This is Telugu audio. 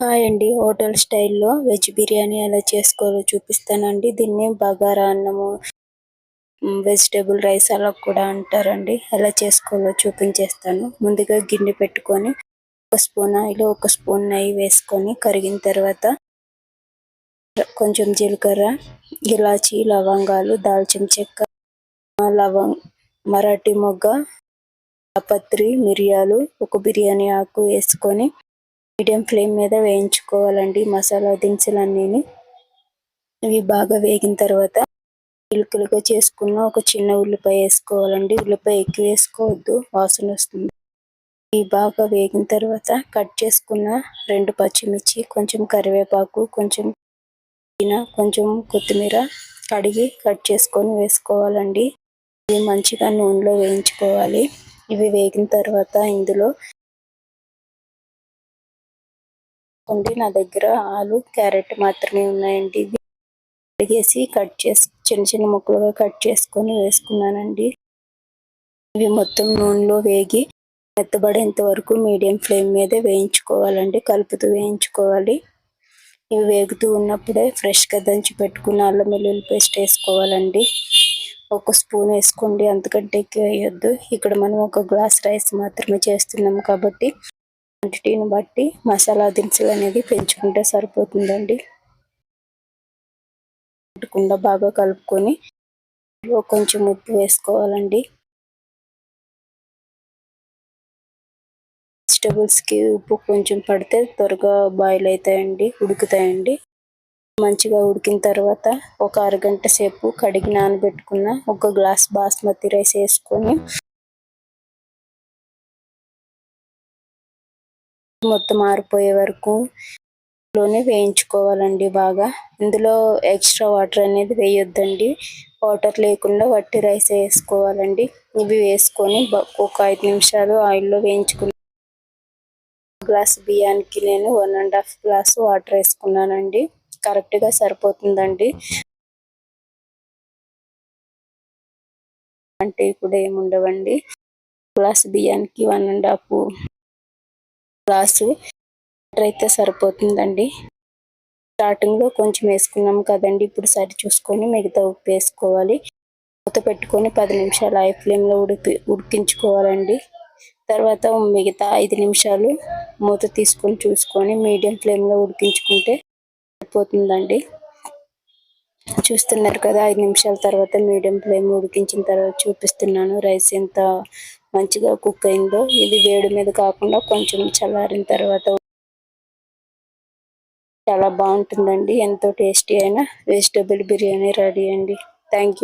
హాయ్ అండి. హోటల్ స్టైల్లో వెజ్ బిర్యానీ ఎలా చేసుకోవాలో చూపిస్తానండి. దీన్ని బగారా అన్నము వెజిటేబుల్ రైస్ అలా కూడా అంటారండి. ఎలా చేసుకోవాలో చూపించేస్తాను. ముందుగా గిన్నె పెట్టుకొని ఒక స్పూన్ ఆయిల్ ఒక స్పూన్ నెయ్యి వేసుకొని కరిగిన తర్వాత కొంచెం జీలకర్ర ఇలాచి లవంగాలు దాల్చిన చెక్క లవంగ్ మరాఠీ మొగ్గ పత్రి మిరియాలు ఒక బిర్యానీ ఆకు వేసుకొని మీడియం ఫ్లేమ్ మీద వేయించుకోవాలండి మసాలా దినుసులన్నీ ఇవి బాగా వేగిన తర్వాత ఇలుకలుగా చేసుకున్న ఒక చిన్న ఉల్లిపాయ వేసుకోవాలండి. ఉల్లిపాయ ఎక్కువ వేసుకోవద్దు వాసన వస్తుంది. ఇవి బాగా వేగిన తర్వాత కట్ చేసుకున్న రెండు పచ్చిమిర్చి కొంచెం కరివేపాకు కొంచెం కొంచెం కొత్తిమీర కడిగి కట్ చేసుకొని వేసుకోవాలండి. ఇవి మంచిగా నూనెలో వేయించుకోవాలి. ఇవి వేగిన తర్వాత ఇందులో ఉంది నా దగ్గర ఆలు క్యారెట్ మాత్రమే ఉన్నాయండి. ఇది కడిగేసి కట్ చేసి చిన్న చిన్న ముక్కలుగా కట్ చేసుకొని వేసుకున్నానండి. ఇవి మొత్తం నూనెలో వేగి మెత్తబడేంత వరకు మీడియం ఫ్లేమ్ మీద వేయించుకోవాలండి. కలుపుతూ వేయించుకోవాలి. ఇవి వేగుతూ ఉన్నప్పుడే ఫ్రెష్గా దంచి పెట్టుకున్న అల్లం వెల్లుల్లి పేస్ట్ వేసుకోవాలండి. ఒక స్పూన్ వేసుకోండి అంతకంటే ఎక్కువ వేయొద్దు. ఇక్కడ మనం ఒక గ్లాస్ రైస్ మాత్రమే చేస్తున్నాం కాబట్టి క్వాంటిటీని బట్టి మసాలా దినుసులు అనేది పెంచుకుంటే సరిపోతుందండి. పెట్టుకుండా బాగా కలుపుకొని కొంచెం ఉప్పు వేసుకోవాలండి. వెజిటబుల్స్కి ఉప్పు కొంచెం పడితే త్వరగా బాయిల్ అవుతాయండి ఉడుకుతాయండి. మంచిగా ఉడికిన తర్వాత ఒక అరగంట సేపు కడిగి నానబెట్టుకున్న ఒక గ్లాస్ బాస్మతి రైస్ వేసుకొని మొత్తం ఆరిపోయే వరకు లోనే వేయించుకోవాలండి బాగా. ఇందులో ఎక్స్ట్రా వాటర్ అనేది వేయొద్దండి. వాటర్ లేకుండా వట్టి రైస్ వేసుకోవాలండి. ఇవి వేసుకొని ఒక ఐదు నిమిషాలు ఆయిల్లో వేయించుకున్న గ్లాస్ బియ్యానికి నేను one and half glass water వేసుకున్నానండి. కరెక్ట్గా సరిపోతుందండి. అంటే ఇప్పుడు ఏముండవండి? గ్లాస్ బియ్యానికి one and half glass water అయితే సరిపోతుందండి స్టార్టింగ్లో కొంచెం వేసుకున్నాం కదండి. ఇప్పుడు సరి చూసుకొని మిగతా ఉప్పు వేసుకోవాలి. మూత పెట్టుకొని పది నిమిషాలు హై ఫ్లేమ్లో ఉడికి ఉడికించుకోవాలండి. తర్వాత మిగతా ఐదు నిమిషాలు మూత తీసుకొని చూసుకొని మీడియం ఫ్లేమ్లో ఉడికించుకుంటే సరిపోతుందండి. చూస్తున్నారు కదా ఐదు నిమిషాల తర్వాత మీడియం ఫ్లేమ్ ఉడికించిన తర్వాత చూపిస్తున్నాను. రైస్ ఎంత మంచిగా కుక్ అయిందో ఇది వేడి మీద కాకుండా కొంచెం చల్లారిన తర్వాత చాలా బాగుంటుందండి. ఎంతో టేస్టీ అయిన వెజిటేబుల్ బిర్యానీ రెడీ అండి. Thank you